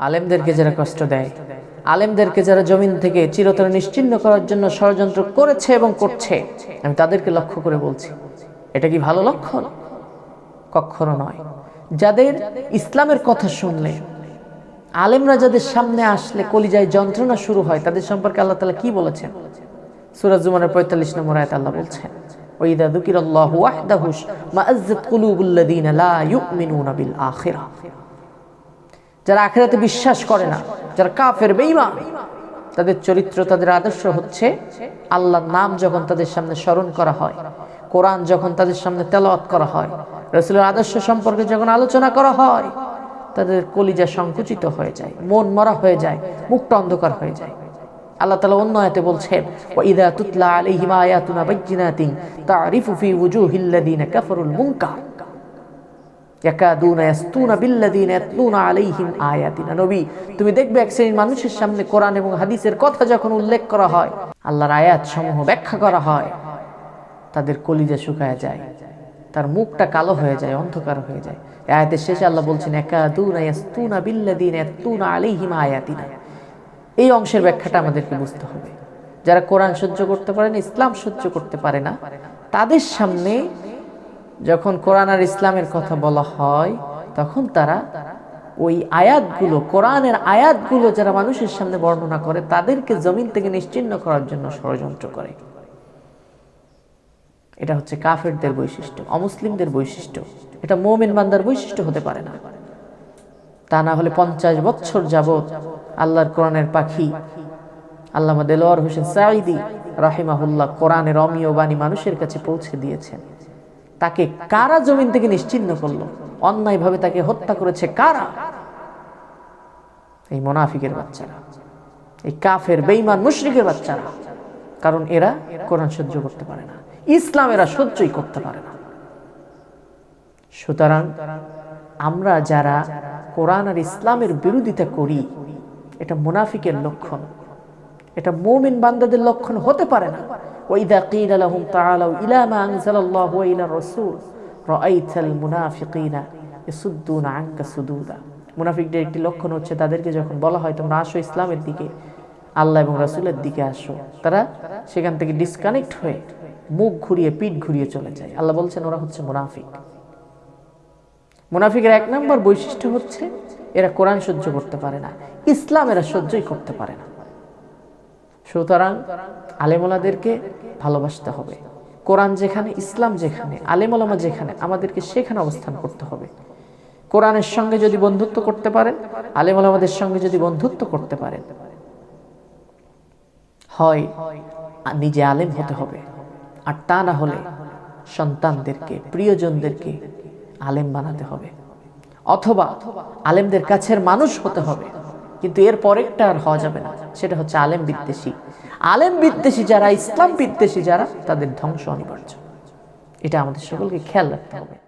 আলেমদেরকে যারা কষ্ট দেয়, আলেমদেরকে যারা জমিন থেকে চিরতরে নিশ্চিন্ন করার জন্য ষড়যন্ত্র করেছে এবং করছে, আমি তাদেরকে লক্ষ্য করে বলছি, এটা কি ভালো লক্ষণ? কখনো নয়। যাদের ইসলামের কথা শুনলে, আলেমরা যাদের সামনে আসলে কলিজায় যন্ত্রণা শুরু হয়, তাদের সম্পর্কে আল্লাহ তালা কি বলেছেন? সুরাজ জুমানের পঁয়তাল্লিশ নম্বর আয়াত আল্লাহ বলছেন ওইদা দুকিরাল্লাহু ওয়াহদাহুস মাআজ্জাত কুলুবুল্লাযীনা লা ইউমিনুনা বিল আখিরাহ যারা আখেরাতে বিশ্বাস করে না, যারা কাফের, বেঈমান, তাদের চরিত্র, তাদের আদর্শ হচ্ছে আল্লাহর নাম যখন তাদের সামনে স্মরণ করা হয়, কোরআন যখন তাদের সামনে তেলাওয়াত করা হয়, রসুলের আদর্শ সম্পর্কে যখন আলোচনা করা হয়, তাদের কলিজা সংকুচিত হয়ে যায়, মন মরা হয়ে যায়, মুখটা অন্ধকার হয়ে যায়। আল্লাহ তালা অন্য আয়াতে বলছেন ওয়াইদা তুতলা আলাইহিম আয়াতুনা বাইয়িনাতিন তারিফু ফি ওয়ুজুহিল্লাযিনা কাফারুল মুনকার। তুমি দেখবে এক শ্রেণির মানুষের সামনে কোরআন এবং হাদিসের কথা যখন উল্লেখ করা হয়, আল্লাহর আয়াত সমূহ ব্যাখ্যা করা হয়, তাদের কলিজা শুকায় যায়, তার মুখটা কালো হয়ে যায়, অন্ধকার হয়ে যায়। আয়াতের শেষে আল্লাহ বলছেন আয়াতিনা। এই অংশের ব্যাখ্যাটা আমাদেরকে বুঝতে হবে। যারা কোরআন সহ্য করতে পারে না, ইসলাম সহ্য করতে পারে না, তাদের সামনে যখন কোরআন আর ইসলামের কথা বলা হয়, তখন তারা ওই আয়াতগুলো, কোরআনের আয়াতগুলো যারা মানুষের সামনে বর্ণনা করে, তাদেরকে জমিন থেকে নিশ্চিন্ন করার জন্য ষড়যন্ত্র করে। এটা হচ্ছে কাফেরদের বৈশিষ্ট্য, অমুসলিমদের বৈশিষ্ট্য। এটা মোমেন বান্দার বৈশিষ্ট্য হতে পারে না। তা না হলে পঞ্চাশ বছর যাবৎ আল্লাহর কোরআনের পাখি, আল্লামা দেলোয়ার হোসেন সাঈদি রাহিমাহুল্লাহ কোরআনের অমীয় বাণী মানুষের কাছে পৌঁছে দিয়েছেন। তাকে কারা জমিন থেকে নিশ্চিন্ন করল? অন্যায়ভাবে তাকে হত্যা করেছে কারা? এই মোনাফিকের বাচ্চারা, এই কাফের বেইমান মুশরিকের বাচ্চারা। কারণ এরা কোরআন সহ্য করতে পারে না। ইসলাম এরা সহ্যই করতে পারে না। সুতরাং আমরা যারা কোরআন আর ইসলামের বিরোধিতা করি, এটা মুনাফিকের লক্ষণ। এটা মুমিন বান্দাদের লক্ষণ হতে পারে না। ওয়াইদা কিলা লাহুম তাআলাউ ইলা মা আনজালাল্লাহু ওয়া ইলা রাসূল রাআইতাল মুনাফিকিনা ইয়াসুদ্দুনা আনকা সুদুদা মুনাফিকদের একটি লক্ষণ হচ্ছে তাদেরকে যখন বলা হয়, তোমরা আসো ইসলামের দিকে, আল্লাহ এবং রাসূলের দিকে আসো। তারা সেখান থেকে ডিসকানেক্ট হয়ে মুখ ঘুরিয়ে, পিঠ ঘুরিয়ে চলে যায়। আল্লাহ বলছেন, ওরা হচ্ছে মুনাফিক। মুনাফিকের এক নম্বর বৈশিষ্ট্য হচ্ছে, এরা কোরআন সহ্য করতে পারে না, ইসলাম এরা সহ্যই করতে পারে না। সুতরাং আলেমলাদেরকে ভালোবাসতে হবে। কোরআন যেখানে, ইসলাম যেখানে, আলেমলামা যেখানে, আমাদেরকে সেখানে অবস্থান করতে হবে। কোরআনের সঙ্গে যদি বন্ধুত্ব করতে পারেন, আলেমলামাদের সঙ্গে যদি বন্ধুত্ব করতে পারেন, হয় নিজে আলেম হতে হবে। আর তা না হলে সন্তানদেরকে, প্রিয়জনদেরকে আলেম বানাতে হবে। অথবা আলেমদের কাছের মানুষ হতে হবে। কিন্তু এর পরেরটা আর হওয়া যাবে না। সেটা হচ্ছে আলেম বিদ্বেষী। আলেম বিদ্বেষী যারা, ইসলাম বিদ্বেষী যারা, তাদের ধ্বংস অনিবার্য। এটা আমাদের সকলকে খেয়াল রাখতে হবে।